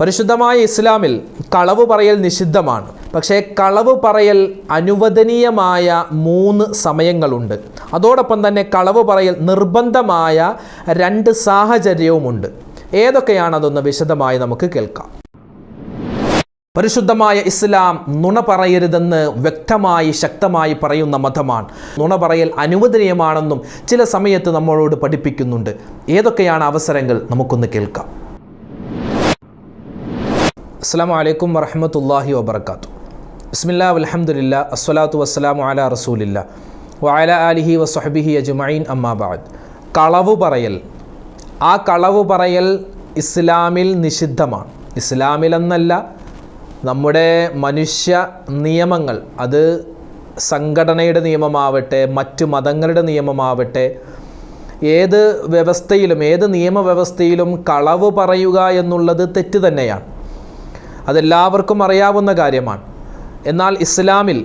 പരിശുദ്ധമായ ഇസ്ലാമിൽ കളവ് പറയൽ നിഷിദ്ധമാണ്. പക്ഷേ കളവ് പറയൽ അനുവദനീയമായ മൂന്ന് സമയങ്ങളുണ്ട്. അതോടൊപ്പം തന്നെ കളവ് പറയൽ നിർബന്ധമായ രണ്ട് സാഹചര്യവുമുണ്ട്. ഏതൊക്കെയാണതൊന്ന് വിശദമായി നമുക്ക് കേൾക്കാം. പരിശുദ്ധമായ ഇസ്ലാം നുണ പറയരുതെന്ന് വ്യക്തമായി ശക്തമായി പറയുന്ന മതമാണ്. നുണ പറയൽ അനുവദനീയമാണെന്നും ചില സമയത്ത് നമ്മളോട് പഠിപ്പിക്കുന്നുണ്ട്. ഏതൊക്കെയാണ് അവസരങ്ങൾ? നമുക്കൊന്ന് കേൾക്കാം. അസ്സാം വലൈക്കും വറഹമത്തല്ലാഹി വബർക്കാത്തു ബിസ്മില്ലാ അലഹമുല്ല അസ്വലാത്തു വസ്സലാമു അല റസൂലില്ല വഅല അലിഹി വസ്ഹബിഹി അജ്മൈൻ അമ്മാബാദ് കളവ് പറയൽ ആ കളവ് പറയൽ ഇസ്ലാമിൽ നിഷിദ്ധമാണ്. ഇസ്ലാമിലെന്നല്ല നമ്മുടെ മനുഷ്യ നിയമങ്ങൾ അത് സംഘടനയുടെ നിയമമാവട്ടെ മറ്റു മതങ്ങളുടെ നിയമമാവട്ടെ ഏത് വ്യവസ്ഥയിലും ഏത് നിയമവ്യവസ്ഥയിലും കളവ് പറയുക എന്നുള്ളത് തെറ്റ് തന്നെയാണ്. അതെല്ലാവർക്കും അറിയാവുന്ന കാര്യമാണ്. എന്നാൽ ഇസ്ലാമിൽ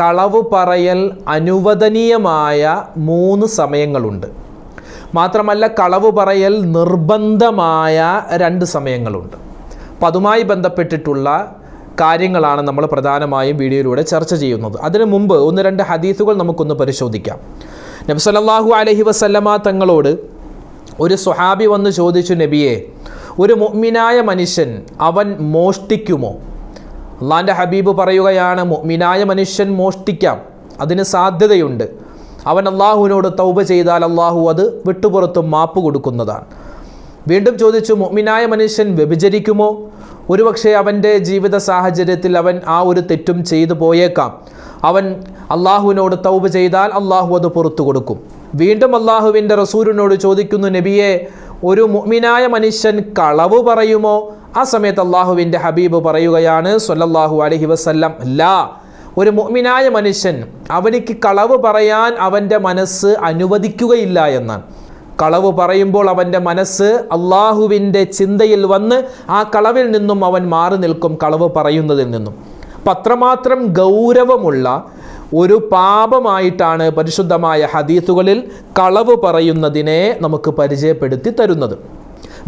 കളവ് പറയൽ അനുവദനീയമായ മൂന്ന് സമയങ്ങളുണ്ട്. മാത്രമല്ല കളവ് പറയൽ നിർബന്ധമായ രണ്ട് സമയങ്ങളുണ്ട്. അപ്പം അതുമായി ബന്ധപ്പെട്ടിട്ടുള്ള കാര്യങ്ങളാണ് നമ്മൾ പ്രധാനമായും വീഡിയോയിലൂടെ ചർച്ച ചെയ്യുന്നത്. അതിനു മുമ്പ് ഒന്ന് രണ്ട് ഹദീസുകൾ നമുക്കൊന്ന് പരിശോധിക്കാം. നബ്സലല്ലാഹു അലഹി വസല്ലമ തങ്ങളോട് ഒരു സ്വഹാബി വന്ന് ചോദിച്ചു നബിയെ ഒരു മുഅ്മിനായ മനുഷ്യൻ അവൻ മോഷ്ടിക്കുമോ? അള്ളാന്റെ ഹബീബ് പറയുകയാണ് മുഅ്മിനായ മനുഷ്യൻ മോഷ്ടിക്കാം അതിന് സാധ്യതയുണ്ട്. അവൻ അള്ളാഹുവിനോട് തൗബ ചെയ്താൽ അള്ളാഹു അത് വിട്ടുപുറത്തും മാപ്പ് കൊടുക്കുന്നതാണ്. വീണ്ടും ചോദിച്ചു മുഅ്മിനായ മനുഷ്യൻ വ്യഭിചരിക്കുമോ? ഒരുപക്ഷെ അവന്റെ ജീവിത സാഹചര്യത്തിൽ അവൻ ആ ഒരു തെറ്റും ചെയ്തു പോയേക്കാം. അവൻ അള്ളാഹുവിനോട് തൗബ ചെയ്താൽ അള്ളാഹു അത് പുറത്തു കൊടുക്കും. വീണ്ടും അള്ളാഹുവിന്റെ റസൂലിനോട് ചോദിക്കുന്നു നബിയെ ഒരു മുഅ്മിനായ മനുഷ്യൻ കളവ് പറയുമോ? ആ സമയത്ത് അള്ളാഹുവിന്റെ ഹബീബ് പറയുകയാണ് സൊല്ലാഹു അലഹി വസ്ല്ലാം ലാ. ഒരു മുഅ്മിനായ മനുഷ്യൻ അവനിക്ക് കളവ് പറയാൻ അവന്റെ മനസ്സ് അനുവദിക്കുകയില്ല എന്നാണ്. കളവ് പറയുമ്പോൾ അവന്റെ മനസ്സ് അള്ളാഹുവിന്റെ ചിന്തയിൽ വന്ന് ആ കളവിൽ നിന്നും അവൻ മാറി നിൽക്കും കളവ് പറയുന്നതിൽ നിന്നും. അപ്പം അത്രമാത്രം ഗൗരവമുള്ള ഒരു പാപമായിട്ടാണ് പരിശുദ്ധമായ ഹദീസുകളിൽ കളവ് പറയുന്നതിനെ നമുക്ക് പരിചയപ്പെടുത്തി തരുന്നത്.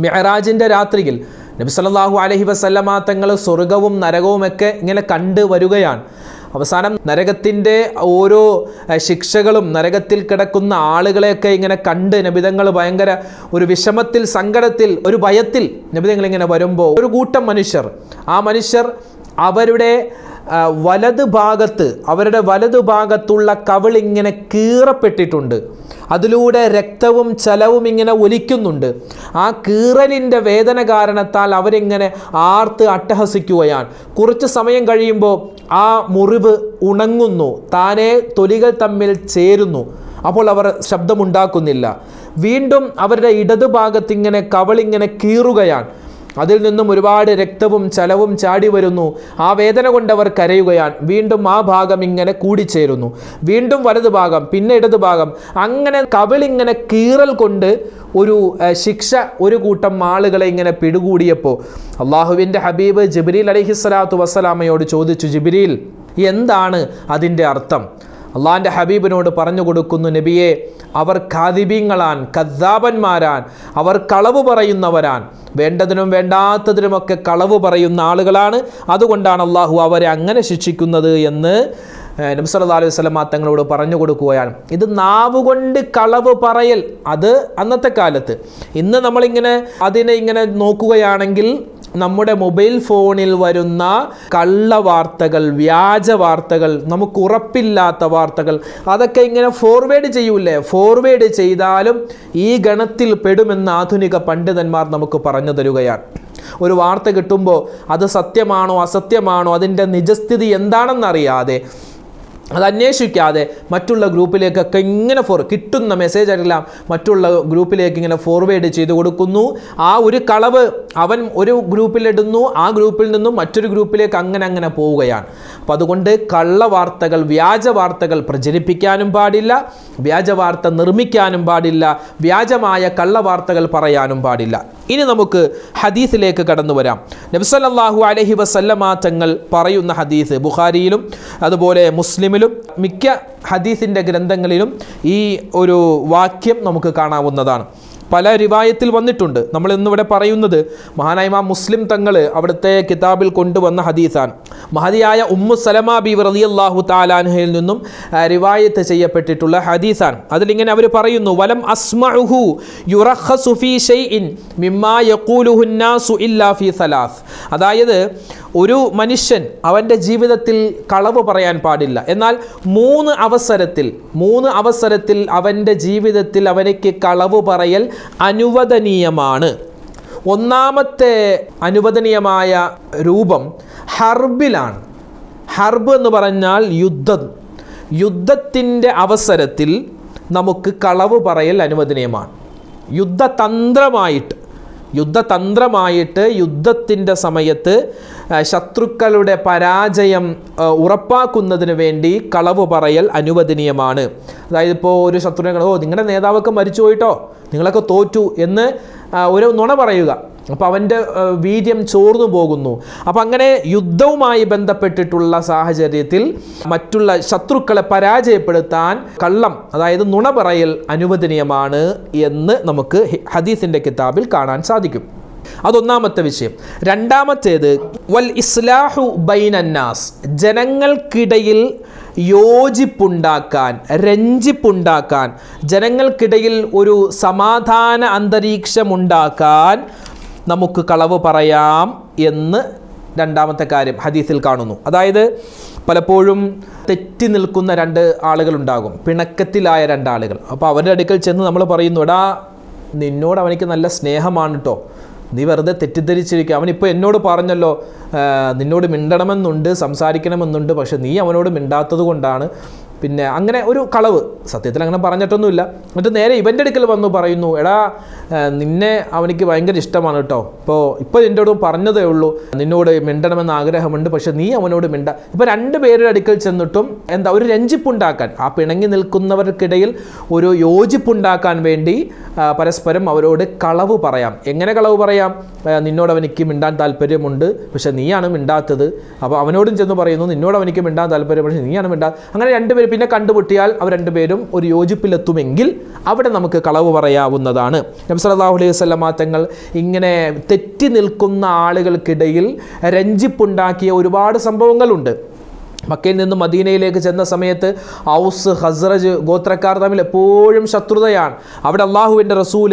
മെഹറാജിന്റെ രാത്രിയിൽ നബി സല്ലല്ലാഹു അലൈഹി വസല്ലമ തങ്ങൾ സ്വർഗവും നരകവുമൊക്കെ ഇങ്ങനെ കണ്ടു വരികയാണ്. അവസാനം നരകത്തിന്റെ ഓരോ ശിക്ഷകളും നരകത്തിൽ കിടക്കുന്ന ആളുകളെയൊക്കെ ഇങ്ങനെ കണ്ട് നബിതങ്ങൾ ഭയങ്കര ഒരു വിഷമത്തിൽ സങ്കടത്തിൽ ഒരു ഭയത്തിൽ നബിതങ്ങൾ ഇങ്ങനെ വരുമ്പോൾ ഒരു കൂട്ടം മനുഷ്യർ ആ മനുഷ്യർ അവരുടെ വലത് ഭാഗത്ത് അവരുടെ വലത് ഭാഗത്തുള്ള കവിൾ ഇങ്ങനെ കീറപ്പെട്ടിട്ടുണ്ട്. അതിലൂടെ രക്തവും ചലവും ഇങ്ങനെ ഒലിക്കുന്നുണ്ട്. ആ കീറലിന്റെ വേദന കാരണത്താൽ അവരിങ്ങനെ ആർത്ത് അട്ടഹസിക്കുകയാണ്. കുറച്ച് സമയം കഴിയുമ്പോൾ ആ മുറിവ് ഉണങ്ങുന്നു. താനെ തൊലികൾ തമ്മിൽ ചേരുന്നു. അപ്പോൾ അവർ ശബ്ദമുണ്ടാക്കുന്നില്ല. വീണ്ടും അവരുടെ ഇടതുഭാഗത്ത് ഇങ്ങനെ കവളിങ്ങനെ കീറുകയാണ്. അതിൽ നിന്നും ഒരുപാട് രക്തവും ചലവും ചാടി വരുന്നു. ആ വേദന കൊണ്ടവർ കരയുകയാണ്. വീണ്ടും ആ ഭാഗം ഇങ്ങനെ കൂടിച്ചേരുന്നു. വീണ്ടും വലത് ഭാഗം പിന്നെ ഇടത് ഭാഗം. അങ്ങനെ കവിളിങ്ങനെ കീറൽ കൊണ്ട് ഒരു ശിക്ഷ ഒരു കൂട്ടം ആളുകളെ ഇങ്ങനെ പിടികൂടിയപ്പോൾ അള്ളാഹുവിന്റെ ഹബീബ് ജിബിരിൽ അലഹിസ്സലാത്തു വസ്സലാമയോട് ചോദിച്ചു ജിബിരിൽ എന്താണ് അതിന്റെ അർത്ഥം? അള്ളാഹിന്റെ ഹബീബിനോട് പറഞ്ഞു കൊടുക്കുന്നു നബിയെ അവർ കാതിബീങ്ങളാൻ കദ്ദാബന്മാരാൻ അവർ കളവ് പറയുന്നവരാൻ. വേണ്ടതിനും വേണ്ടാത്തതിനുമൊക്കെ കളവ് പറയുന്ന ആളുകളാണ്. അതുകൊണ്ടാണ് അള്ളാഹു അവരെ അങ്ങനെ ശിക്ഷിക്കുന്നത് എന്ന് നബ്സല്ലാ അലൈഹി വസ്ലമ തങ്ങളോട് പറഞ്ഞു കൊടുക്കുകയാണ്. ഇത് നാവുകൊണ്ട് കളവ് പറയൽ അത് അന്നത്തെ കാലത്ത്. ഇന്ന് നമ്മളിങ്ങനെ അതിനെ ഇങ്ങനെ നോക്കുകയാണെങ്കിൽ നമ്മുടെ മൊബൈൽ ഫോണിൽ വരുന്ന കള്ള വാർത്തകൾ വ്യാജ വാർത്തകൾ നമുക്ക് ഉറപ്പില്ലാത്ത വാർത്തകൾ അതൊക്കെ ഇങ്ങനെ ഫോർവേഡ് ചെയ്യൂലേ? ഫോർവേഡ് ചെയ്താലും ഈ ഗണത്തിൽ പെടുമെന്ന് ആധുനിക പണ്ഡിതന്മാർ നമുക്ക് പറഞ്ഞു തരുകയാണ്. ഒരു വാർത്ത കിട്ടുമ്പോൾ അത് സത്യമാണോ അസത്യമാണോ അതിന്റെ നിജസ്ഥിതി എന്താണെന്നറിയാതെ അത് അന്വേഷിക്കാതെ മറ്റുള്ള ഗ്രൂപ്പിലേക്കൊക്കെ ഇങ്ങനെ ഫോർ കിട്ടുന്ന മെസ്സേജ് എല്ലാം മറ്റുള്ള ഗ്രൂപ്പിലേക്ക് ഇങ്ങനെ ഫോർവേഡ് ചെയ്ത് കൊടുക്കുന്നു. ആ ഒരു കളവ് അവൻ ഒരു ഗ്രൂപ്പിലിടുന്നു ആ ഗ്രൂപ്പിൽ നിന്നും മറ്റൊരു ഗ്രൂപ്പിലേക്ക് അങ്ങനെ അങ്ങനെ പോവുകയാണ്. അപ്പോൾ അതുകൊണ്ട് കള്ള വാർത്തകൾ വ്യാജ വാർത്തകൾ പ്രചരിപ്പിക്കാനും പാടില്ല വ്യാജ വാർത്ത നിർമ്മിക്കാനും പാടില്ല വ്യാജമായ കള്ള വാർത്തകൾ പറയാനും പാടില്ല. ഇനി നമുക്ക് ഹദീസിലേക്ക് കടന്നു വരാം. നബ്സല്ലാഹു അലഹി വസല്ലമ തങ്ങൾ പറയുന്ന ഹദീസ് ബുഖാരിയിലും അതുപോലെ മുസ്ലിമിലും മിക്ക ഹദീസിന്റെ ഗ്രന്ഥങ്ങളിലും ഈ ഒരു വാക്യം നമുക്ക് കാണാവുന്നതാണ്. പല റിവായത്തിൽ വന്നിട്ടുണ്ട്. നമ്മൾ ഇന്നിവിടെ പറയുന്നത് മഹാനായ്മ മുസ്ലിം തങ്ങൾ അവിടുത്തെ കിതാബിൽ കൊണ്ടുവന്ന ഹദീസാണ്. മഹതിയായ ഉമ്മു സലമ ബി റളിയല്ലാഹു താലാൻഹയിൽ നിന്നും റിവായത്ത് ചെയ്യപ്പെട്ടിട്ടുള്ള ഹദീസാണ്. അതിലിങ്ങനെ അവർ പറയുന്നു വലം അസ്മഉഹു യുറഖസു ഫീ ഷൈഇൻ മിമ്മാ യഖൂലുഹു നാസു ഇല്ലാ ഫി സലാസ്. അതായത് ഒരു മനുഷ്യൻ അവന്റെ ജീവിതത്തിൽ കളവ് പറയാൻ പാടില്ല. എന്നാൽ മൂന്ന് അവസരത്തിൽ മൂന്ന് അവസരത്തിൽ അവന്റെ ജീവിതത്തിൽ അവനക്ക് കളവ് പറയൽ അനുവദനീയമാണ്. ഒന്നാമത്തെ അനുവദനീയമായ രൂപം ഹർബിലാണ്. ഹർബ് എന്ന് പറഞ്ഞാൽ യുദ്ധം. യുദ്ധത്തിന്റെ അവസരത്തിൽ നമുക്ക് കളവ് പറയൽ അനുവദനീയമാണ്. യുദ്ധതന്ത്രമായിട്ട് യുദ്ധതന്ത്രമായിട്ട് യുദ്ധത്തിന്റെ സമയത്ത് ശത്രുക്കളുടെ പരാജയം ഉറപ്പാക്കുന്നതിന് വേണ്ടി കളവ് പറയൽ അനുവദനീയമാണ്. അതായത് ഇപ്പോൾ ഒരു ശത്രുവിനെ ഓ നിങ്ങളുടെ നേതാവൊക്കെ മരിച്ചു പോയിട്ടോ? നിങ്ങളൊക്കെ തോറ്റു എന്ന് ഒരു നുണ പറയുക. അപ്പോൾ അവന്റെ വീര്യം ചോർന്നു പോകുന്നു. അപ്പോൾ അങ്ങനെ യുദ്ധവുമായി ബന്ധപ്പെട്ടിട്ടുള്ള സാഹചര്യത്തിൽ മറ്റുള്ള ശത്രുക്കളെ പരാജയപ്പെടുത്താൻ കള്ളം അതായത് നുണ പറയൽ അനുവദനീയമാണ് എന്ന് നമുക്ക് ഹദീസിന്റെ കിതാബിൽ കാണാൻ സാധിക്കും. അതൊന്നാമത്തെ വിഷയം. രണ്ടാമത്തേത് വൽ ഇസ്ലാഹു ബൈനന്നാസ്. ജനങ്ങൾക്കിടയിൽ യോജിപ്പുണ്ടാക്കാൻ രഞ്ജിപ്പുണ്ടാക്കാൻ ജനങ്ങൾക്കിടയിൽ ഒരു സമാധാന അന്തരീക്ഷമുണ്ടാക്കാൻ നമുക്ക് കളവ് പറയാം എന്ന് രണ്ടാമത്തെ കാര്യം ഹദീസിൽ കാണുന്നു. അതായത് പലപ്പോഴും തെറ്റി നിൽക്കുന്ന രണ്ട് ആളുകളുണ്ടാകും പിണക്കത്തിലായ രണ്ടാളുകൾ. അപ്പോൾ അവരുടെ അടുക്കൽ ചെന്ന് നമ്മൾ പറയുന്നു എടാ നിന്നോട് അവനിക്ക് നല്ല സ്നേഹമാണ് കേട്ടോ നീ വെറുതെ തെറ്റിദ്ധരിച്ചിരിക്കുക. അവനിപ്പോൾ എന്നോട് പറഞ്ഞല്ലോ നിന്നോട് മിണ്ടണമെന്നുണ്ട് സംസാരിക്കണമെന്നുണ്ട് പക്ഷെ നീ അവനോട് മിണ്ടാത്തത് കൊണ്ടാണ് പിന്നെ അങ്ങനെ ഒരു കളവ്. സത്യത്തിൽ അങ്ങനെ പറഞ്ഞിട്ടൊന്നുമില്ല. എന്നിട്ട് നേരെ ഇവന്റെ അടുക്കൽ വന്നു പറയുന്നു എടാ നിന്നെ അവനിക്ക് ഭയങ്കര ഇഷ്ടമാണ് കേട്ടോ. ഇപ്പോൾ ഇപ്പോൾ എന്നോട് പറഞ്ഞതേ ഉള്ളൂ. നിന്നോട് മിണ്ടണമെന്ന് ആഗ്രഹമുണ്ട് പക്ഷേ നീ അവനോട് മിണ്ട ഇപ്പോൾ രണ്ട് പേരുടെ അടുക്കൽ ചെന്നിട്ടും എന്താ ഒരു രഞ്ജിപ്പുണ്ടാക്കാൻ ആ പിണങ്ങി നിൽക്കുന്നവർക്കിടയിൽ ഒരു യോജിപ്പുണ്ടാക്കാൻ വേണ്ടി പരസ്പരം അവരോട് കളവ് പറയാം. എങ്ങനെ കളവ് പറയാം? നിന്നോട് അവനിക്ക് മിണ്ടാൻ താല്പര്യമുണ്ട് പക്ഷേ നീയാണ് മിണ്ടാത്തത്. അപ്പോൾ അവനോടും ചെന്ന് പറയുന്നു നിന്നോട് അവനിക്ക് മിണ്ടാൻ താല്പര്യം പക്ഷേ നീയാണ് മിണ്ടാ അങ്ങനെ രണ്ടുപേരും പിന്നെ കണ്ടുമുട്ടിയാൽ അവർ രണ്ടുപേരും ഒരു യോജിപ്പിലെത്തുമെങ്കിൽ അവിടെ നമുക്ക് കളവ് പറയാവുന്നതാണ്. നബി സല്ലല്ലാഹു അലൈഹി വസല്ലമ തങ്ങൾ ഇങ്ങനെ തെറ്റി നിൽക്കുന്ന ആളുകൾക്കിടയിൽ രഞ്ജിപ്പുണ്ടാക്കിയ ഒരുപാട് സംഭവങ്ങളുണ്ട്. മക്കയിൽ നിന്ന് മദീനയിലേക്ക് ചെന്ന സമയത്ത് ഔസ് ഹസ്രജ് ഗോത്രക്കാർ തമ്മിൽ എപ്പോഴും ശത്രുതയാണ്. അവിടെ അള്ളാഹുവിന്റെ റസൂൽ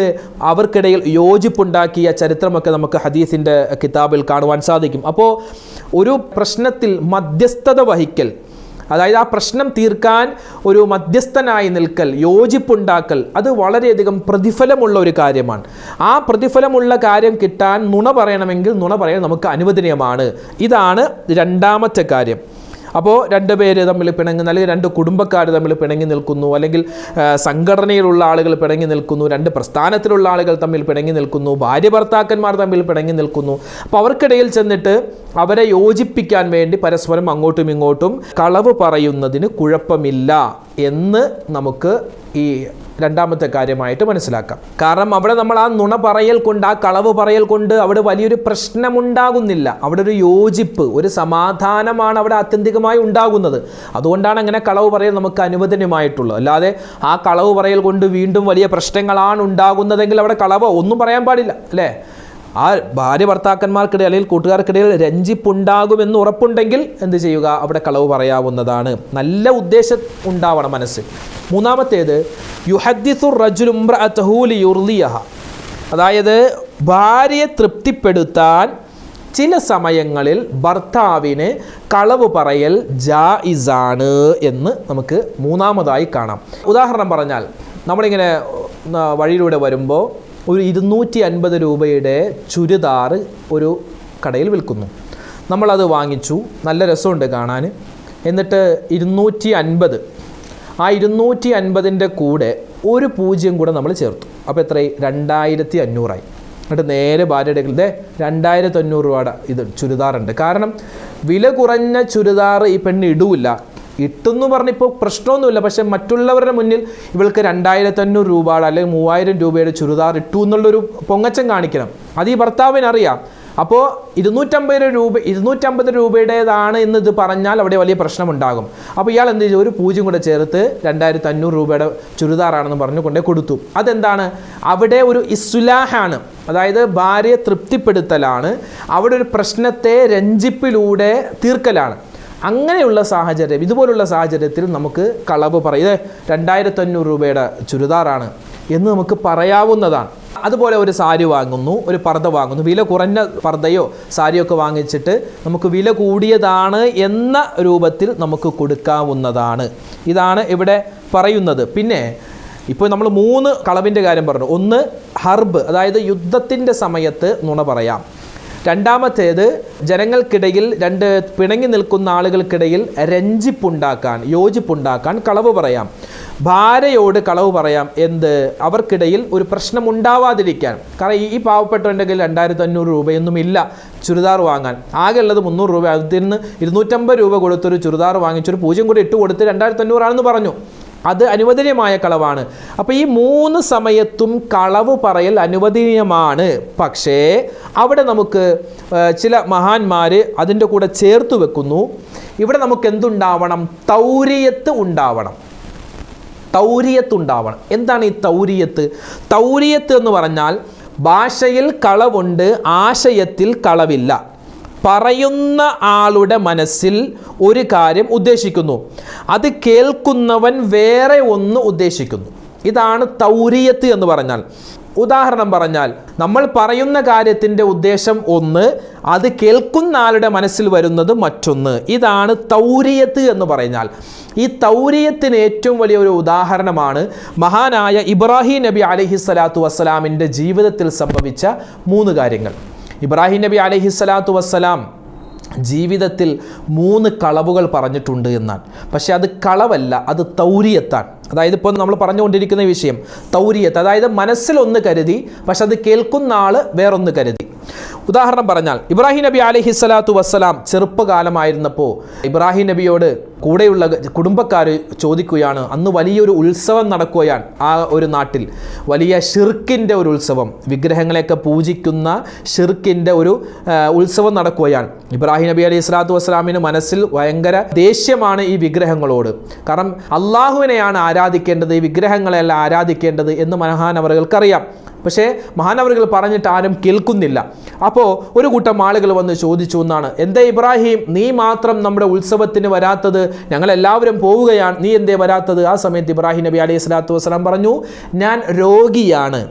അവർക്കിടയിൽ യോജിപ്പുണ്ടാക്കിയ ചരിത്രമൊക്കെ നമുക്ക് ഹദീസിന്റെ കിതാബിൽ കാണുവാൻ സാധിക്കും. അപ്പോൾ ഒരു പ്രശ്നത്തിൽ മധ്യസ്ഥത വഹിക്കൽ അതായത് ആ പ്രശ്നം തീർക്കാൻ ഒരു മധ്യസ്ഥനായി നിൽക്കൽ യോജിപ്പുണ്ടാക്കൽ അത് വളരെയധികം പ്രതിഫലമുള്ള ഒരു കാര്യമാണ്. ആ പ്രതിഫലമുള്ള കാര്യം കിട്ടാൻ നുണ പറയണമെങ്കിൽ നുണ പറയാൻ നമുക്ക് അനുവദനീയമാണ്. ഇതാണ് രണ്ടാമത്തെ കാര്യം. അപ്പോൾ രണ്ട് പേര് തമ്മിൽ പിണങ്ങുന്ന അല്ലെങ്കിൽ രണ്ട് കുടുംബക്കാർ തമ്മിൽ പിണങ്ങി നിൽക്കുന്നു അല്ലെങ്കിൽ സംഘടനയിലുള്ള ആളുകൾ പിണങ്ങി നിൽക്കുന്നു രണ്ട് പ്രസ്ഥാനത്തിലുള്ള ആളുകൾ തമ്മിൽ പിണങ്ങി നിൽക്കുന്നു ഭാര്യ ഭർത്താക്കന്മാർ തമ്മിൽ പിണങ്ങി നിൽക്കുന്നു. അപ്പോൾ അവർക്കിടയിൽ ചെന്നിട്ട് അവരെ യോജിപ്പിക്കാൻ വേണ്ടി പരസ്പരം അങ്ങോട്ടും ഇങ്ങോട്ടും കളവ് പറയുന്നതിന് കുഴപ്പമില്ല എന്ന് നമുക്ക് ഈ രണ്ടാമത്തെ കാര്യമായിട്ട് മനസ്സിലാക്കാം. കാരണം അവിടെ നമ്മൾ ആ നുണ പറയൽ കൊണ്ട് ആ കളവ് പറയൽ കൊണ്ട് അവിടെ വലിയൊരു പ്രശ്നമുണ്ടാകുന്നില്ല. അവിടെ ഒരു യോജിപ്പ് ഒരു സമാധാനമാണ് അവിടെ ആത്യന്തികമായി ഉണ്ടാകുന്നത്. അതുകൊണ്ടാണ് അങ്ങനെ കളവ് പറയൽ നമുക്ക് അനുവദനീയമായിട്ടുള്ളത്. അല്ലാതെ ആ കളവ് പറയൽ കൊണ്ട് വീണ്ടും വലിയ പ്രശ്നങ്ങളാണ് ഉണ്ടാകുന്നതെങ്കിൽ അവിടെ കളവ്? ഒന്നും പറയാൻ പാടില്ല അല്ലേ? ആ ഭാര്യ ഭർത്താക്കന്മാർക്കിടയിൽ അല്ലെങ്കിൽ കൂട്ടുകാർക്കിടയിൽ രഞ്ജിപ്പുണ്ടാകുമെന്ന് ഉറപ്പുണ്ടെങ്കിൽ എന്ത് ചെയ്യുക? അവിടെ കളവ് പറയാവുന്നതാണ്. നല്ല ഉദ്ദേശം ഉണ്ടാവണം മനസ്സ്. മൂന്നാമത്തേത് യുഹദ്ദിസുർ റജുലുംറഅത്തഹൂലി യുർലിയഹ അതായത് ഭാര്യയെ തൃപ്തിപ്പെടുത്താൻ ചില സമയങ്ങളിൽ ഭർത്താവിന് കളവ് പറയൽ ജായിസാണ് എന്ന് നമുക്ക് മൂന്നാമതായി കാണാം. ഉദാഹരണം പറഞ്ഞാൽ നമ്മളിങ്ങനെ വഴിയിലൂടെ വരുമ്പോൾ ഒരു ഇരുന്നൂറ്റി അൻപത് രൂപയുടെ ചുരിദാർ ഒരു കടയിൽ വിൽക്കുന്നു. നമ്മളത് വാങ്ങിച്ചു. നല്ല രസമുണ്ട് കാണാൻ. എന്നിട്ട് ഇരുന്നൂറ്റി അൻപത് ആ ഇരുന്നൂറ്റി അൻപതിന്റെ കൂടെ ഒരു പൂജ്യം കൂടെ നമ്മൾ ചേർത്തു. അപ്പോൾ എത്രയായി? രണ്ടായിരത്തി അഞ്ഞൂറായി എന്നിട്ട് നേരെ അടുക്കൽ, ദേ രണ്ടായിരത്തി അഞ്ഞൂറ് രൂപയുടെ ഇത് ചുരിദാറുണ്ട്. കാരണം വില കുറഞ്ഞ ചുരിദാർ ഈ പെണ്ണ് ഇടൂല ഇട്ടെന്ന് പറഞ്ഞിപ്പോൾ പ്രശ്നമൊന്നുമില്ല. പക്ഷേ മറ്റുള്ളവരുടെ മുന്നിൽ ഇവൾക്ക് രണ്ടായിരത്തി അഞ്ഞൂറ് രൂപയുടെ അല്ലെങ്കിൽ മൂവായിരം രൂപയുടെ ചുരിദാർ ഇട്ടു എന്നുള്ളൊരു പൊങ്ങച്ചം കാണിക്കണം. അത് ഈ ഭർത്താവിനറിയാം. അപ്പോൾ ഇരുന്നൂറ്റമ്പത് രൂപ ഇരുന്നൂറ്റമ്പത് രൂപയുടേതാണ് എന്ന് ഇത് പറഞ്ഞാൽ അവിടെ വലിയ പ്രശ്നമുണ്ടാകും. അപ്പോൾ ഇയാൾ എന്ത് ചെയ്തു? ഒരു പൂജ്യം കൂടെ ചേർത്ത് രണ്ടായിരത്തി അഞ്ഞൂറ് രൂപയുടെ ചുരിദാറാണെന്ന് പറഞ്ഞു കൊണ്ടേ കൊടുത്തു. അതെന്താണ്? അവിടെ ഒരു ഇസ്ലാഹാണ്. അതായത് ഭാര്യയെ തൃപ്തിപ്പെടുത്തലാണ്. അവിടെ ഒരു പ്രശ്നത്തെ രഞ്ജിപ്പിലൂടെ തീർക്കലാണ്. അങ്ങനെയുള്ള സാഹചര്യം ഇതുപോലുള്ള സാഹചര്യത്തിൽ നമുക്ക് കളവ് പറയും ഇത് രണ്ടായിരത്തി അഞ്ഞൂറ് രൂപയുടെ ചുരിദാറാണ് എന്ന് നമുക്ക് പറയാവുന്നതാണ്. അതുപോലെ ഒരു സാരി വാങ്ങുന്നു ഒരു പർദ്ദ വാങ്ങുന്നു വില കുറഞ്ഞ പർദ്ദയോ സാരിയോ ഒക്കെ വാങ്ങിച്ചിട്ട് നമുക്ക് വില കൂടിയതാണ് എന്ന രൂപത്തിൽ നമുക്ക് കൊടുക്കാവുന്നതാണ്. ഇതാണ് ഇവിടെ പറയുന്നത്. പിന്നെ ഇപ്പോൾ നമ്മൾ മൂന്ന് കളവിന്റെ കാര്യം പറഞ്ഞു. ഒന്ന് ഹർബ് അതായത് യുദ്ധത്തിന്റെ സമയത്ത് നുണ പറയാം. രണ്ടാമത്തേത് ജനങ്ങൾക്കിടയിൽ രണ്ട് പിണങ്ങി നിൽക്കുന്ന ആളുകൾക്കിടയിൽ രഞ്ജിപ്പുണ്ടാക്കാൻ യോജിപ്പുണ്ടാക്കാൻ കളവ് പറയാം. ഭാര്യയോട് കളവ് പറയാം എന്ത്? അവർക്കിടയിൽ ഒരു പ്രശ്നം ഉണ്ടാവാതിരിക്കാൻ. കാരണം ഈ- പാവപ്പെട്ടവന്റെ കയ്യിൽ രണ്ടായിരത്തി അഞ്ഞൂറ് രൂപയൊന്നും ഇല്ല ചുരിദാർ വാങ്ങാൻ. ആകെ ഉള്ളത് മുന്നൂറ് രൂപ. അതിൽ നിന്ന് ഇരുന്നൂറ്റമ്പത് രൂപ കൊടുത്തൊരു ചുരിദാർ വാങ്ങിച്ചൊരു പൂജ്യം കൂടി ഇട്ട് കൊടുത്ത് രണ്ടായിരത്തി അഞ്ഞൂറാണെന്ന് പറഞ്ഞു. അത് അനുവദനീയമായ കളവാണ്. അപ്പോൾ ഈ മൂന്ന് സമയത്തും കളവ് പറയൽ അനുവദനീയമാണ്. പക്ഷേ അവിടെ നമുക്ക് ചില മഹാന്മാർ അതിന്റെ കൂടെ ചേർത്ത് വെക്കുന്നു. ഇവിടെ നമുക്ക് എന്തുണ്ടാവണം? തൗരിയത്ത് ഉണ്ടാവണം. തൗരിയത്ത് ഉണ്ടാവണം. എന്താണ് ഈ തൗരിയത്ത്? തൗരിയത്ത് എന്ന് പറഞ്ഞാൽ ഭാഷയിൽ കളവുണ്ട് ആശയത്തിൽ കളവില്ല. പറയുന്ന ആളുടെ മനസ്സിൽ ഒരു കാര്യം ഉദ്ദേശിക്കുന്നു. അത് കേൾക്കുന്നവൻ വേറെ ഒന്ന് ഉദ്ദേശിക്കുന്നു. ഇതാണ് തൗരിയത്ത് എന്ന് പറഞ്ഞാൽ. ഉദാഹരണം പറഞ്ഞാൽ നമ്മൾ പറയുന്ന കാര്യത്തിന്റെ ഉദ്ദേശം ഒന്ന് അത് കേൾക്കുന്ന ആളുടെ മനസ്സിൽ വരുന്നത് മറ്റൊന്ന്. ഇതാണ് തൗരിയത്ത് എന്ന് പറഞ്ഞാൽ. ഈ തൗരിയത്തിന് ഏറ്റവും വലിയ ഒരു ഉദാഹരണമാണ് മഹാനായ ഇബ്രാഹിം നബി അലഹി സ്വലാത്തു വസ്സലാമിന്റെ ജീവിതത്തിൽ സംഭവിച്ച മൂന്ന് കാര്യങ്ങൾ. ഇബ്രാഹിം നബി അലഹി സ്വലാത്തു വസ്സലാം ജീവിതത്തിൽ മൂന്ന് കളവുകൾ പറഞ്ഞിട്ടുണ്ട് എന്നാണ്. പക്ഷേ അത് കളവല്ല അത് തൗരിയത്താണ്. അതായത് ഇപ്പോൾ നമ്മൾ പറഞ്ഞുകൊണ്ടിരിക്കുന്ന വിഷയം തൗരിയത്ത് അതായത് മനസ്സിലൊന്ന് കരുതി പക്ഷെ അത് കേൾക്കുന്ന ആൾ വേറൊന്ന് കരുതി. ഉദാഹരണം പറഞ്ഞാൽ ഇബ്രാഹിം നബി അലഹി സ്വലാത്തു വസ്സലാം ചെറുപ്പകാലമായിരുന്നപ്പോൾ ഇബ്രാഹിം നബിയോട് കൂടെയുള്ള കുടുംബക്കാർ ചോദിക്കുകയാണ് അന്ന് വലിയൊരു ഉത്സവം നടക്കുകയാണ് ആ ഒരു നാട്ടിൽ. വലിയ ഷിർക്കിന്റെ ഒരു ഉത്സവം. വിഗ്രഹങ്ങളെയൊക്കെ പൂജിക്കുന്ന ഷിർക്കിന്റെ ഒരു ഉത്സവം നടക്കുകയാണ്. ഇബ്രാഹിം നബി അലൈഹി സ്വലാത്തു വസ്സലാമിന് മനസ്സിൽ ഭയങ്കര ദേഷ്യമാണ് ഈ വിഗ്രഹങ്ങളോട്. കാരണം അള്ളാഹുവിനെയാണ് ആരാധിക്കേണ്ടത്? വിഗ്രഹങ്ങളെയല്ല ആരാധിക്കേണ്ടത് എന്ന് മഹാനവറുകൾക്കറിയാം. പക്ഷേ മഹാനവറുകൾ പറഞ്ഞിട്ട് ആരും കേൾക്കുന്നില്ല. അപ്പോൾ ഒരു കൂട്ടം ആളുകൾ വന്ന് ചോദിച്ചു എന്നാണ്. എന്തേ ഇബ്രാഹിം നീ മാത്രം നമ്മുടെ ഉത്സവത്തിന് വരാത്തത്? ഞങ്ങളെല്ലാവരും പോവുകയാണ്. നീ എന്തേ വരാത്തത്? ആ സമയത്ത് ഇബ്രാഹിം നബി അലൈഹി സ്വലാത്തു വസ്സലാം പറഞ്ഞു ഞാൻ രോഗിയാണ്.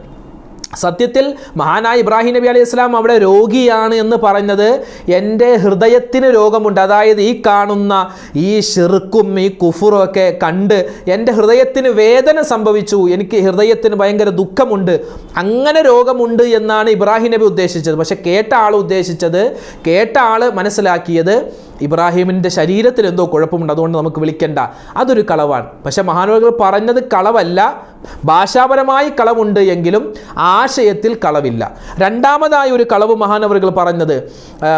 സത്യത്തിൽ മഹാനായ ഇബ്രാഹിം നബി അലൈഹി ഇസ്ലാം അവിടെ രോഗിയാണ് എന്ന് പറഞ്ഞത്. എന്റെ ഹൃദയത്തിന് രോഗമുണ്ട്. അതായത് ഈ കാണുന്ന ഈ ഷിർക്കും ഈ കുഫുറും ഒക്കെ കണ്ട് എന്റെ ഹൃദയത്തിന് വേദന സംഭവിച്ചു. എനിക്ക് ഹൃദയത്തിന് ഭയങ്കര ദുഃഖമുണ്ട്. അങ്ങനെ രോഗമുണ്ട് എന്നാണ് ഇബ്രാഹിം നബി ഉദ്ദേശിച്ചത്. പക്ഷെ കേട്ട ആൾ ഉദ്ദേശിച്ചത് കേട്ട ആൾ മനസ്സിലാക്കിയത് ഇബ്രാഹിമിന്റെ ശരീരത്തിൽ എന്തോ കുഴപ്പമുണ്ട്. അതുകൊണ്ട് നമുക്ക് വിളിക്കേണ്ട. അതൊരു കളവാണ്. പക്ഷെ മഹാനവകൾ പറഞ്ഞത് കളവല്ല. ഭാഷാപരമായി കളവുണ്ട് എങ്കിലും ആശയത്തിൽ കളവില്ല. രണ്ടാമതായി ഒരു കളവ് മഹാനവറുകൾ പറഞ്ഞത്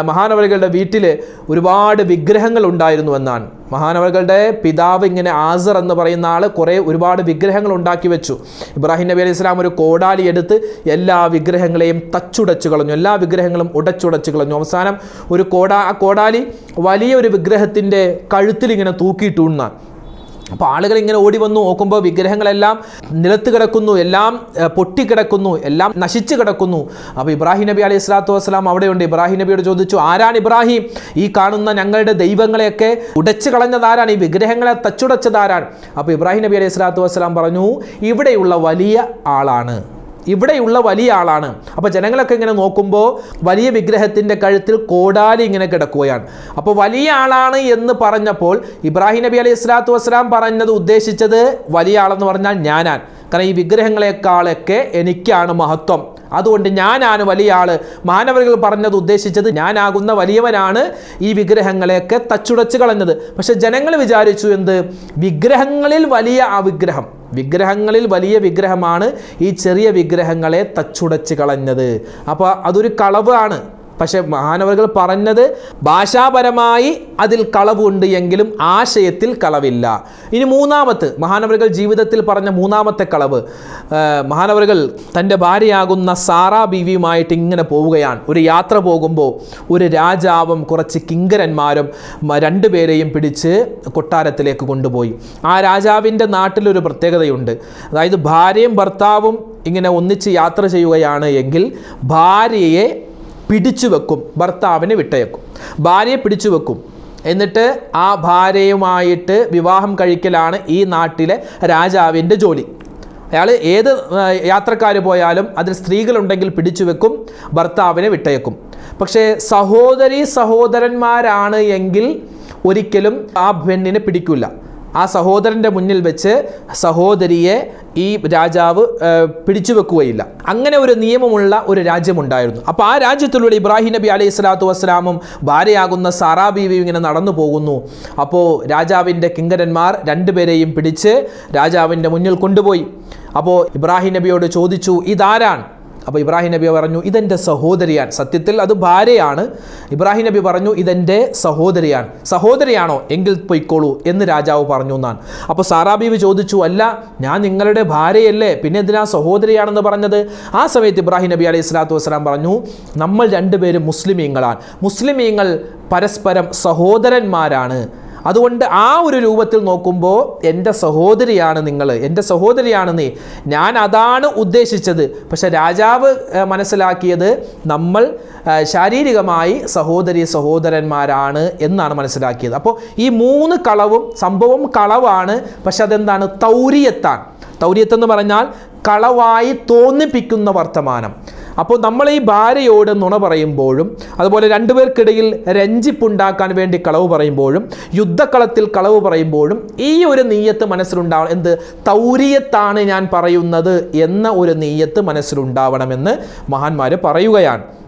മഹാനവറുകളുടെ വീട്ടിൽ ഒരുപാട് വിഗ്രഹങ്ങൾ ഉണ്ടായിരുന്നു എന്നാണ്. മഹാനവറുകളുടെ പിതാവ് ഇങ്ങനെ ആസർ എന്ന് പറയുന്ന ആൾ കുറേ ഒരുപാട് വിഗ്രഹങ്ങൾ ഉണ്ടാക്കി വെച്ചു. ഇബ്രാഹിം നബി അലൈഹി സ്വലാം ഒരു കോടാലി എടുത്ത് എല്ലാ വിഗ്രഹങ്ങളെയും തച്ചുടച്ചു കളഞ്ഞു. എല്ലാ വിഗ്രഹങ്ങളും ഉടച്ചുടച്ചു കളഞ്ഞു. അവസാനം ഒരു കോടാ ആ കോടാലി വലിയൊരു വിഗ്രഹത്തിന്റെ കഴുത്തിൽ ഇങ്ങനെ തൂക്കിയിട്ടുണ്ണാൻ അപ്പോൾ ആളുകൾ ഇങ്ങനെ ഓടി വന്നു നോക്കുമ്പോൾ വിഗ്രഹങ്ങളെല്ലാം നിലത്ത് കിടക്കുന്നു. എല്ലാം പൊട്ടിക്കിടക്കുന്നു. എല്ലാം നശിച്ചു കിടക്കുന്നു. അപ്പോൾ ഇബ്രാഹിം നബി അലൈഹി സ്വലാത്തു വസ്സലാം അവിടെയുണ്ട്. ഇബ്രാഹിം നബിയോട് ചോദിച്ചു ആരാണ് ഇബ്രാഹിം? ഈ കാണുന്ന ഞങ്ങളുടെ ദൈവങ്ങളെയൊക്കെ ഉടച്ചു കളഞ്ഞതാരാണ്? ഈ വിഗ്രഹങ്ങളെ തച്ചുടച്ചതാരാണ്? അപ്പോൾ ഇബ്രാഹിം നബി അലൈഹി സ്വലാത്തു വസ്സലാം പറഞ്ഞു ഇവിടെയുള്ള വലിയ ആളാണ്. ഇവിടെയുള്ള വലിയ ആളാണ്. അപ്പോൾ ജനങ്ങളൊക്കെ ഇങ്ങനെ നോക്കുമ്പോൾ വലിയ വിഗ്രഹത്തിന്റെ കഴുത്തിൽ കോടാലി ഇങ്ങനെ കിടക്കുകയാണ്. അപ്പോൾ വലിയ ആളാണ് എന്ന് പറഞ്ഞപ്പോൾ ഇബ്രാഹിം നബി അലൈഹി സ്വലാത്തു വസ്സലാം പറഞ്ഞത് ഉദ്ദേശിച്ചത് വലിയ ആളെന്ന് പറഞ്ഞാൽ ഞാനാണ്. കാരണം ഈ വിഗ്രഹങ്ങളെക്കാളൊക്കെ എനിക്കാണ് മഹത്വം. അതുകൊണ്ട് ഞാനാണ് വലിയ ആൾ മാനവരികൾ പറഞ്ഞത് ഉദ്ദേശിച്ചത് ഞാനാകുന്ന വലിയവനാണ് ഈ വിഗ്രഹങ്ങളെയൊക്കെ തച്ചുടച്ച് കളഞ്ഞത്. പക്ഷെ ജനങ്ങൾ വിചാരിച്ചു എന്ത്? വിഗ്രഹങ്ങളിൽ വലിയ ആ വിഗ്രഹം വിഗ്രഹങ്ങളിൽ വലിയ വിഗ്രഹമാണ് ഈ ചെറിയ വിഗ്രഹങ്ങളെ തച്ചുടച്ച് കളഞ്ഞത്. അപ്പോൾ അതൊരു കളവാണ്. പക്ഷേ മഹാനവറുകൾ പറഞ്ഞത് ഭാഷാപരമായി അതിൽ കളവുണ്ട് എങ്കിലും ആശയത്തിൽ കളവില്ല. ഇനി മൂന്നാമത്ത് മഹാനവറുകൾ ജീവിതത്തിൽ പറഞ്ഞ മൂന്നാമത്തെ കളവ്. മഹാനവറുകൾ തന്റെ ഭാര്യയാകുന്ന സാറാ ബീവിയുമായിട്ട് ഇങ്ങനെ പോവുകയാണ്. ഒരു യാത്ര പോകുമ്പോൾ ഒരു രാജാവും കുറച്ച് കിങ്കരന്മാരും രണ്ടുപേരെയും പിടിച്ച് കൊട്ടാരത്തിലേക്ക് കൊണ്ടുപോയി. ആ രാജാവിന്റെ നാട്ടിലൊരു പ്രത്യേകതയുണ്ട്. അതായത് ഭാര്യയും ഭർത്താവും ഇങ്ങനെ ഒന്നിച്ച് യാത്ര ചെയ്യുകയാണ് എങ്കിൽ ഭാര്യയെ പിടിച്ചു വെക്കും ഭർത്താവിനെ വിട്ടയക്കും. ഭാര്യയെ പിടിച്ചു വെക്കും എന്നിട്ട് ആ ഭാര്യയുമായിട്ട് വിവാഹം കഴിക്കലാണ് ഈ നാട്ടിലെ രാജാവിന്റെ ജോലി. അയാൾ ഏത് യാത്രക്കാർ പോയാലും അതിൽ സ്ത്രീകളുണ്ടെങ്കിൽ പിടിച്ചു വെക്കും ഭർത്താവിനെ വിട്ടയക്കും. പക്ഷേ സഹോദരി സഹോദരന്മാരാണ് എങ്കിൽ ഒരിക്കലും ആ പെണ്ണിനെ പിടിക്കില്ല ആ സഹോദരന്റെ മുന്നിൽ വെച്ച് സഹോദരിയെ ഈ രാജാവ് പിടിച്ചു വെക്കുകയില്ല. അങ്ങനെ ഒരു നിയമമുള്ള ഒരു രാജ്യമുണ്ടായിരുന്നു. അപ്പോൾ ആ രാജ്യത്തിലൂടെ ഇബ്രാഹിം നബി അലൈഹി സ്വലാത്തു വസ്സലാമും ഭാര്യയാകുന്ന സാറാ ബീവിയും ഇങ്ങനെ നടന്നു പോകുന്നു. അപ്പോൾ രാജാവിന്റെ കിങ്കരന്മാർ രണ്ടുപേരെയും പിടിച്ച് രാജാവിന്റെ മുന്നിൽ കൊണ്ടുപോയി. അപ്പോൾ ഇബ്രാഹിം നബിയോട് ചോദിച്ചു ഇതാരാണ്? അപ്പോൾ ഇബ്രാഹിം നബി പറഞ്ഞു ഇതെന്റെ സഹോദരിയാണ് സത്യത്തിൽ അത് ഭാര്യയാണ്. ഇബ്രാഹിം നബി പറഞ്ഞു ഇതെന്റെ സഹോദരിയാണ് സഹോദരിയാണോ? എങ്കിൽ പൊയ്ക്കോളൂ എന്ന് രാജാവ് പറഞ്ഞു എന്നാണ്. അപ്പോൾ സാറാബീവ് ചോദിച്ചു അല്ല ഞാൻ നിങ്ങളുടെ ഭാര്യയല്ലേ? പിന്നെ എന്തിനാ സഹോദരിയാണെന്ന് പറഞ്ഞത്? ആ സമയത്ത് ഇബ്രാഹിം നബി അലൈഹി സ്വലാത്തു വസ്സലാം പറഞ്ഞു നമ്മൾ രണ്ടുപേരും മുസ്ലിമീങ്ങളാണ്. മുസ്ലിമീങ്ങൾ പരസ്പരം സഹോദരന്മാരാണ്. അതുകൊണ്ട് ആ ഒരു രൂപത്തിൽ നോക്കുമ്പോൾ എന്റെ സഹോദരിയാണ് നിങ്ങൾ എന്റെ സഹോദരിയാണ് നീ. ഞാൻ അതാണ് ഉദ്ദേശിച്ചത്. പക്ഷെ രാജാവ് മനസ്സിലാക്കിയത് നമ്മൾ ശാരീരികമായി സഹോദരി സഹോദരന്മാരാണ് എന്നാണ് മനസ്സിലാക്കിയത്. അപ്പോൾ ഈ മൂന്ന് കളവും സംഭവം കളവാണ്. പക്ഷെ അതെന്താണ്? തൗരിയത്താണ്. തൗരിയത്ത് എന്ന് പറഞ്ഞാൽ കളവായി തോന്നിപ്പിക്കുന്ന വർത്തമാനം. അപ്പോൾ നമ്മൾ ഈ ഭാര്യയോട് നുണ പറയുമ്പോഴും അതുപോലെ രണ്ടുപേർക്കിടയിൽ രഞ്ജിപ്പുണ്ടാക്കാൻ വേണ്ടി കളവ് പറയുമ്പോഴും യുദ്ധക്കളത്തിൽ കളവ് പറയുമ്പോഴും ഈ ഒരു നീയത്ത് മനസ്സിലുണ്ടാവണം. എന്ത്? തൗരിയത്താണ് ഞാൻ പറയുന്നത് എന്ന ഒരു നീയത്ത് മനസ്സിലുണ്ടാവണമെന്ന് മഹാന്മാർ പറയുകയാണ്.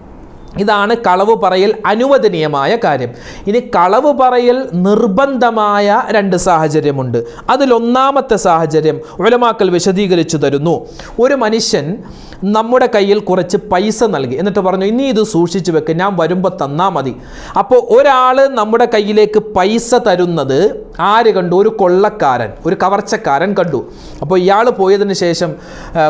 ഇതാണ് കളവ് പറയൽ അനുവദനീയമായ കാര്യം. ഇനി കളവ് പറയൽ നിർബന്ധമായ രണ്ട് സാഹചര്യമുണ്ട്. അതിലൊന്നാമത്തെ സാഹചര്യം ഉലമാക്കൽ വിശദീകരിച്ചു തരുന്നു. ഒരു മനുഷ്യൻ നമ്മുടെ കയ്യിൽ കുറച്ച് പൈസ നൽകി. എന്നിട്ട് പറഞ്ഞു ഇനി ഇത് സൂക്ഷിച്ചു വെക്ക് ഞാൻ വരുമ്പോൾ തന്നാൽ മതി. അപ്പോൾ ഒരാൾ നമ്മുടെ കയ്യിലേക്ക് പൈസ തരുന്നത് ആര് കണ്ടു? ഒരു കൊള്ളക്കാരൻ ഒരു കവർച്ചക്കാരൻ കണ്ടു. അപ്പോൾ ഇയാൾ പോയതിന് ശേഷം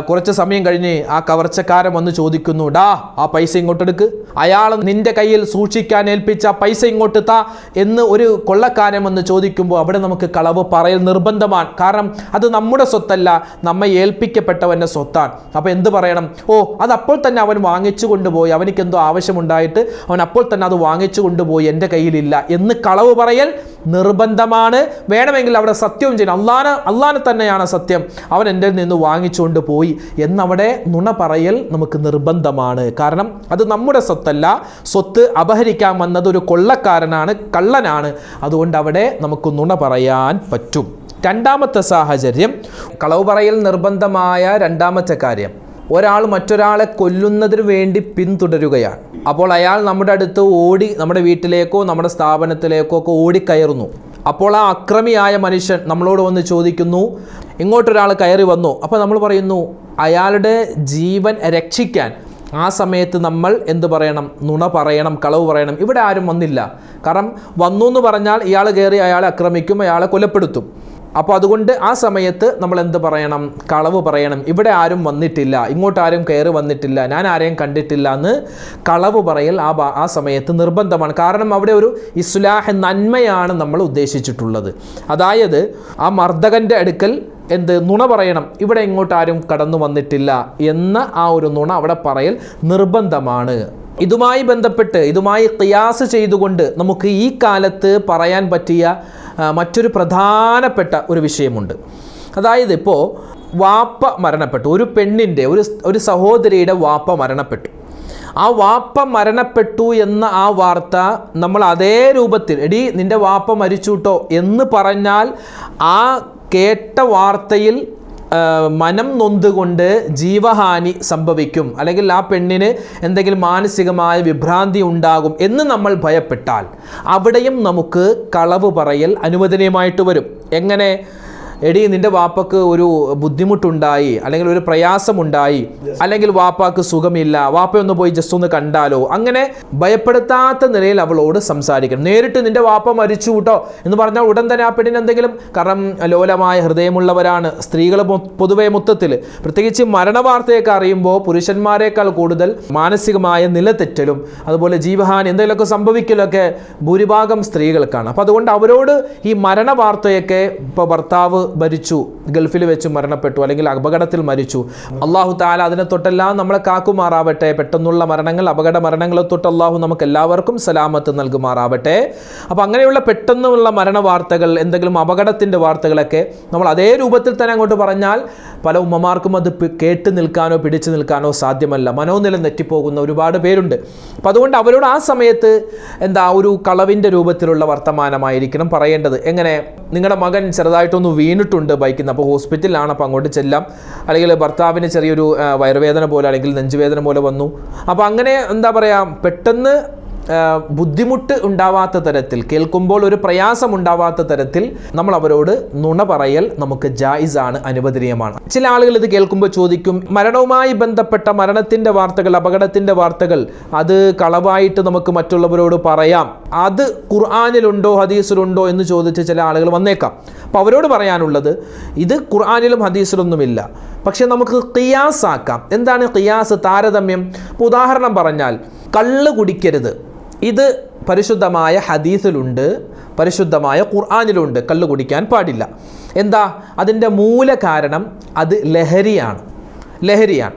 കുറച്ച് സമയം കഴിഞ്ഞ് ആ കവർച്ചക്കാരൻ വന്ന് ചോദിക്കുന്നു ഡാ ആ പൈസ ഇങ്ങോട്ടെടുക്ക്. അയാൾ നിന്റെ കയ്യിൽ സൂക്ഷിക്കാൻ ഏൽപ്പിച്ച പൈസ ഇങ്ങോട്ട് താ എന്ന് ഒരു കൊള്ളക്കാരൻ വന്ന് ചോദിക്കുമ്പോൾ അവിടെ നമുക്ക് കളവ് പറയൽ നിർബന്ധമാണ്. കാരണം അത് നമ്മുടെ സ്വത്തല്ല നമ്മെ ഏൽപ്പിക്കപ്പെട്ടവന്റെ സ്വത്താണ്. അപ്പോൾ എന്ത് പറയണം? ഓ അത് അപ്പോൾ തന്നെ അവൻ വാങ്ങിച്ചു കൊണ്ടുപോയി. അവനിക്ക് എന്തോ ആവശ്യമുണ്ടായിട്ട് അവൻ അപ്പോൾ തന്നെ അത് വാങ്ങിച്ചു കൊണ്ടുപോയി. എന്റെ കയ്യിലില്ല എന്ന് കളവ് പറയൽ നിർബന്ധമാണ്. വേണമെങ്കിൽ അവിടെ സത്യവും ചെയ്യണം. അള്ളാന അള്ളാനെ തന്നെയാണ് സത്യം. അവൻ എന്റെ നിന്ന് വാങ്ങിച്ചുകൊണ്ട് പോയി എന്നവിടെ നുണ പറയൽ നമുക്ക് നിർബന്ധമാണ്. കാരണം അത് നമ്മുടെ സ്വത്തല്ല സ്വത്ത് അപഹരിക്കാൻ വന്നത് ഒരു കൊള്ളക്കാരനാണ് കള്ളനാണ്. അതുകൊണ്ട് അവിടെ നമുക്ക് നുണ പറയാൻ പറ്റും. രണ്ടാമത്തെ സാഹചര്യം കളവ് പറയൽ നിർബന്ധമായ രണ്ടാമത്തെ കാര്യം. ഒരാൾ മറ്റൊരാളെ കൊല്ലുന്നതിന് വേണ്ടി പിന്തുടരുകയാണ്. അപ്പോൾ അയാൾ നമ്മുടെ അടുത്ത് ഓടി നമ്മുടെ വീട്ടിലേക്കോ നമ്മുടെ സ്ഥാപനത്തിലേക്കോ ഒക്കെ ഓടിക്കയറുന്നു. അപ്പോൾ ആ അക്രമിയായ മനുഷ്യൻ നമ്മളോട് വന്ന് ചോദിക്കുന്നു ഇങ്ങോട്ടൊരാൾ കയറി വന്നു. അപ്പോൾ നമ്മൾ പറയുന്നു അയാളുടെ ജീവൻ രക്ഷിക്കാൻ ആ സമയത്ത് നമ്മൾ എന്ത് പറയണം? നുണ പറയണം കളവ് പറയണം. ഇവിടെ ആരും വന്നില്ല. കാരണം വന്നു എന്ന് പറഞ്ഞാൽ ഇയാൾ കയറി അയാളെ ആക്രമിക്കും അയാളെ കൊലപ്പെടുത്തും. അപ്പോൾ അതുകൊണ്ട് ആ സമയത്ത് നമ്മൾ എന്ത് പറയണം? കളവ് പറയണം. ഇവിടെ ആരും വന്നിട്ടില്ല. ഇങ്ങോട്ട് ആരും കയറി വന്നിട്ടില്ല. ഞാൻ ആരെയും കണ്ടിട്ടില്ല എന്ന് കളവ് പറയൽ ആ ആ സമയത്ത് നിർബന്ധമാണ്. കാരണം അവിടെ ഒരു ഇസ്ലാഹ് നന്മയാണ് നമ്മൾ ഉദ്ദേശിച്ചിട്ടുള്ളത്. അതായത് ആ മർദ്ദകന്റെ അടുക്കൽ എന്ത്? നുണ പറയണം. ഇവിടെ ഇങ്ങോട്ട് ആരും കടന്നു വന്നിട്ടില്ല എന്ന ആ ഒരു നുണ അവിടെ പറയൽ നിർബന്ധമാണ്. ഇതുമായി ബന്ധപ്പെട്ട് ഇതുമായി ക്യാസ് ചെയ്തുകൊണ്ട് നമുക്ക് ഈ കാലത്ത് പറയാൻ പറ്റിയ മറ്റൊരു പ്രധാനപ്പെട്ട ഒരു വിഷയമുണ്ട്. അതായത് ഇപ്പോൾ വാപ്പ മരണപ്പെട്ടു. ഒരു പെണ്ണിന്റെ ഒരു ഒരു സഹോദരിയുടെ വാപ്പ മരണപ്പെട്ടു. ആ വാപ്പ മരണപ്പെട്ടു എന്ന ആ വാർത്ത നമ്മൾ അതേ രൂപത്തിൽ എടി നിന്റെ വാപ്പ മരിച്ചുട്ടോ എന്ന് പറഞ്ഞാൽ ആ കേട്ട വാർത്തയിൽ മനം നൊന്തുകൊണ്ട് ജീവഹാനി സംഭവിക്കും. അല്ലെങ്കിൽ ആ പെണ്ണിന് എന്തെങ്കിലും മാനസികമായ വിഭ്രാന്തി ഉണ്ടാകും എന്ന് നമ്മൾ ഭയപ്പെട്ടാൽ അവിടെയും നമുക്ക് കളവ് പറയൽ അനുവദനീയമായിട്ട് വരും. എങ്ങനെ? എടി നിന്റെ വാപ്പക്ക് ഒരു ബുദ്ധിമുട്ടുണ്ടായി അല്ലെങ്കിൽ ഒരു പ്രയാസമുണ്ടായി അല്ലെങ്കിൽ വാപ്പാക്ക് സുഖമില്ല വാപ്പയൊന്ന് പോയി ജസ്റ്റ് ഒന്ന് കണ്ടാലോ? അങ്ങനെ ഭയപ്പെടുത്താത്ത നിലയിൽ അവളോട് സംസാരിക്കണം. നേരിട്ട് നിന്റെ വാപ്പ മരിച്ചു കൂട്ടോ? എന്ന് പറഞ്ഞാൽ ഉടൻ തന്നെ ആ പെണ്ണിന് എന്തെങ്കിലും കാരണം ലോലമായ ഹൃദയമുള്ളവരാണ് സ്ത്രീകൾ പൊതുവെ മൊത്തത്തിൽ. പ്രത്യേകിച്ച് മരണവാർത്തയൊക്കെ അറിയുമ്പോൾ പുരുഷന്മാരെക്കാൾ കൂടുതൽ മാനസികമായ നിലതെറ്റലും അതുപോലെ ജീവഹാനി എന്തെങ്കിലുമൊക്കെ സംഭവിക്കലൊക്കെ ഭൂരിഭാഗം സ്ത്രീകൾക്കാണ്. അപ്പോൾ അതുകൊണ്ട് അവരോട് ഈ മരണ വാർത്തയൊക്കെ ഇപ്പോൾ ഭർത്താവ് മരിച്ചു ഗൾഫിൽ വെച്ച് മരണപ്പെട്ടു അല്ലെങ്കിൽ അപകടത്തിൽ മരിച്ചു. അള്ളാഹു താല അതിനെ തൊട്ടെല്ലാം നമ്മളെ കാക്കുമാറാവട്ടെ. പെട്ടെന്നുള്ള മരണങ്ങൾ അപകട മരണങ്ങളെ തൊട്ട് അള്ളാഹു നമുക്ക് എല്ലാവർക്കും സലാമത്ത് നൽകുമാറാവട്ടെ. അപ്പോൾ അങ്ങനെയുള്ള പെട്ടെന്നുള്ള മരണ വാർത്തകൾ എന്തെങ്കിലും അപകടത്തിന്റെ വാർത്തകളൊക്കെ നമ്മൾ അതേ രൂപത്തിൽ തന്നെ അങ്ങോട്ട് പറഞ്ഞാൽ പല ഉമ്മമാർക്കും അത് കേട്ട് നിൽക്കാനോ പിടിച്ചു നിൽക്കാനോ സാധ്യമല്ല. മനോനില നെറ്റിപ്പോകുന്ന ഒരുപാട് പേരുണ്ട്. അപ്പം അതുകൊണ്ട് അവരോട് ആ സമയത്ത് എന്താ ഒരു കളവിന്റെ രൂപത്തിലുള്ള വർത്തമാനമായിരിക്കണം പറയേണ്ടത്. എങ്ങനെ? നിങ്ങളുടെ മകൻ ചെറുതായിട്ടൊന്ന് വീണിട്ടുണ്ട് ബൈക്കിൽ നിന്ന്. അപ്പോൾ ഹോസ്പിറ്റലിലാണ് അപ്പോൾ അങ്ങോട്ട് ചെല്ലാം. അല്ലെങ്കിൽ ഭർത്താവിന് ചെറിയൊരു വയറുവേദന പോലെ അല്ലെങ്കിൽ നെഞ്ചുവേദന പോലെ വന്നു. അപ്പോൾ അങ്ങനെ എന്താ പറയുക പെട്ടെന്ന് ബുദ്ധിമുട്ട് ഉണ്ടാവാത്ത തരത്തിൽ കേൾക്കുമ്പോൾ ഒരു പ്രയാസം ഉണ്ടാവാത്ത തരത്തിൽ നമ്മൾ അവരോട് നുണ പറയൽ നമുക്ക് ജായിസാണ് അനുവദനീയമാണ്. ചില ആളുകൾ ഇത് കേൾക്കുമ്പോൾ ചോദിക്കും മരണവുമായി ബന്ധപ്പെട്ട മരണത്തിന്റെ വാർത്തകൾ അപകടത്തിന്റെ വാർത്തകൾ അത് കളവായിട്ട് നമുക്ക് മറ്റുള്ളവരോട് പറയാം. അത് ഖുർആാനിലുണ്ടോ ഹദീസിലുണ്ടോ എന്ന് ചോദിച്ച് ചില ആളുകൾ വന്നേക്കാം. അപ്പോൾ അവരോട് പറയാനുള്ളത് ഇത് ഖുർആാനിലും ഹദീസിലൊന്നുമില്ല. പക്ഷെ നമുക്ക് ഖിയാസ് ആക്കാം എന്താണ് ഖിയാസ് താരതമ്യം? ഉദാഹരണം പറഞ്ഞാൽ കള്ള് കുടിക്കരുത്. ഇത് പരിശുദ്ധമായ ഹദീസിലുണ്ട് പരിശുദ്ധമായ ഖുർആാനിലുണ്ട്. കല്ല് കുടിക്കാൻ പാടില്ല. എന്താ? അതിന്റെ മൂല കാരണം അത് ലഹരിയാണ്. ലഹരിയാണ്.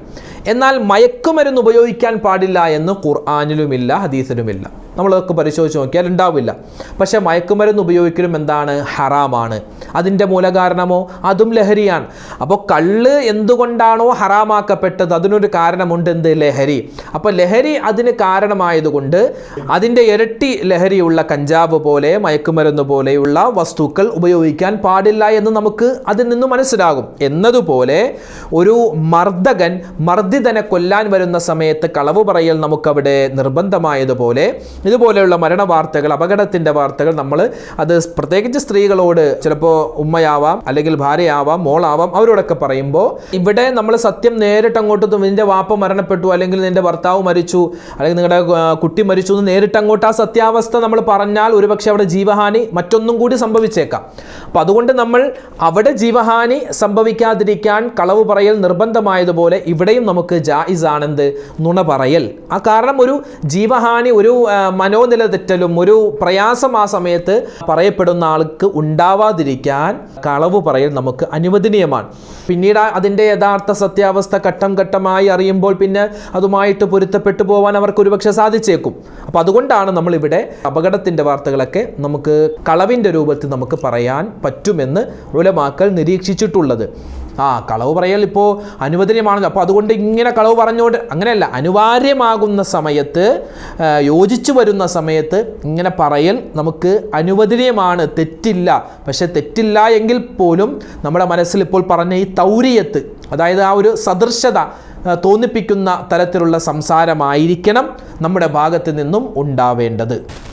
എന്നാൽ മയക്കുമരുന്ന് ഉപയോഗിക്കാൻ പാടില്ല എന്ന് ഖുർആാനിലുമില്ല ഹദീസിലുമില്ല. നമ്മളതൊക്കെ പരിശോധിച്ച് നോക്കിയാൽ ഉണ്ടാവില്ല. പക്ഷേ മയക്കുമരുന്ന് ഉപയോഗിക്കലും എന്താണ്? ഹറാമാണ്. അതിന്റെ മൂലകാരണമോ? അതും ലഹരിയാണ്. അപ്പോൾ കള്ള് എന്തുകൊണ്ടാണോ ഹറാമാക്കപ്പെട്ടത്? അതിനൊരു കാരണമുണ്ട് എന്ത്? ലഹരി. അപ്പോൾ ലഹരി അതിന് കാരണമായതുകൊണ്ട് അതിന്റെ ഇരട്ടി ലഹരിയുള്ള കഞ്ചാവ് പോലെ മയക്കുമരുന്ന് പോലെയുള്ള വസ്തുക്കൾ ഉപയോഗിക്കാൻ പാടില്ല എന്ന് നമുക്ക് അതിൽ നിന്ന് മനസ്സിലാകും. എന്നതുപോലെ ഒരു മർദ്ദകൻ മർദ്ദിതനെ കൊല്ലാൻ വരുന്ന സമയത്ത് കളവ് പറയൽ നമുക്കവിടെ നിർബന്ധമായതുപോലെ ഇതുപോലെയുള്ള മരണ വാർത്തകൾ അപകടത്തിന്റെ വാർത്തകൾ നമ്മൾ അത് പ്രത്യേകിച്ച് സ്ത്രീകളോട് ചിലപ്പോൾ ഉമ്മയാവാം അല്ലെങ്കിൽ ഭാര്യയാവാം മോളാവാം അവരോടൊക്കെ പറയുമ്പോൾ ഇവിടെ നമ്മൾ സത്യം നേരിട്ട് അങ്ങോട്ട് നിന്റെ വാപ്പ മരണപ്പെട്ടു അല്ലെങ്കിൽ നിന്റെ ഭർത്താവ് മരിച്ചു അല്ലെങ്കിൽ നിങ്ങളുടെ കുട്ടി മരിച്ചു എന്ന് നേരിട്ട് അങ്ങോട്ട് ആ സത്യാവസ്ഥ നമ്മൾ പറഞ്ഞാൽ ഒരുപക്ഷെ അവിടെ ജീവഹാനി മറ്റൊന്നും കൂടി സംഭവിച്ചേക്കാം. അപ്പം അതുകൊണ്ട് നമ്മൾ അവിടെ ജീവഹാനി സംഭവിക്കാതിരിക്കാൻ കളവ് പറയൽ നിർബന്ധമായതുപോലെ ഇവിടെയും നമുക്ക് ജായിസ് ആണെന്ത് നുണ പറയൽ. ആ കാരണം ഒരു ജീവഹാനി ഒരു മനോനില തെറ്റലും ഒരു പ്രയാസം ആ സമയത്ത് പറയപ്പെടുന്ന ആൾക്ക് ഉണ്ടാവാതിരിക്കാൻ കളവ് പറയൽ നമുക്ക് അനുവദനീയമാണ്. പിന്നീട് അതിന്റെ യഥാർത്ഥ സത്യാവസ്ഥ ഘട്ടം ഘട്ടമായി അറിയുമ്പോൾ പിന്നെ അതുമായിട്ട് പൊരുത്തപ്പെട്ടു പോകാൻ അവർക്ക് ഒരുപക്ഷെ സാധിച്ചേക്കും. അപ്പോൾ അതുകൊണ്ടാണ് നമ്മളിവിടെ അപകടത്തിന്റെ വാർത്തകളൊക്കെ നമുക്ക് കളവിന്റെ രൂപത്തിൽ നമുക്ക് പറയാൻ പറ്റുമെന്ന് ഉലമാക്കൾ നിരീക്ഷിച്ചിട്ടുള്ളത്. ആ കളവ് പറയൽ ഇപ്പോൾ അനുവദനീയമാണല്ലോ. അപ്പോൾ അതുകൊണ്ട് ഇങ്ങനെ കളവ് പറഞ്ഞുകൊണ്ട് അങ്ങനെയല്ല അനിവാര്യമാകുന്ന സമയത്ത് യോജിച്ചു വരുന്ന സമയത്ത് ഇങ്ങനെ പറയൽ നമുക്ക് അനുവദനീയമാണ് തെറ്റില്ല. പക്ഷേ തെറ്റില്ല എങ്കിൽ പോലും നമ്മുടെ മനസ്സിൽ ഇപ്പോൾ പറഞ്ഞ ഈ തൗരിയത്ത് അതായത് ആ ഒരു സദൃശത തോന്നിപ്പിക്കുന്ന തരത്തിലുള്ള സംസാരമായിരിക്കണം നമ്മുടെ ഭാഗത്ത് നിന്നും ഉണ്ടാവേണ്ടത്.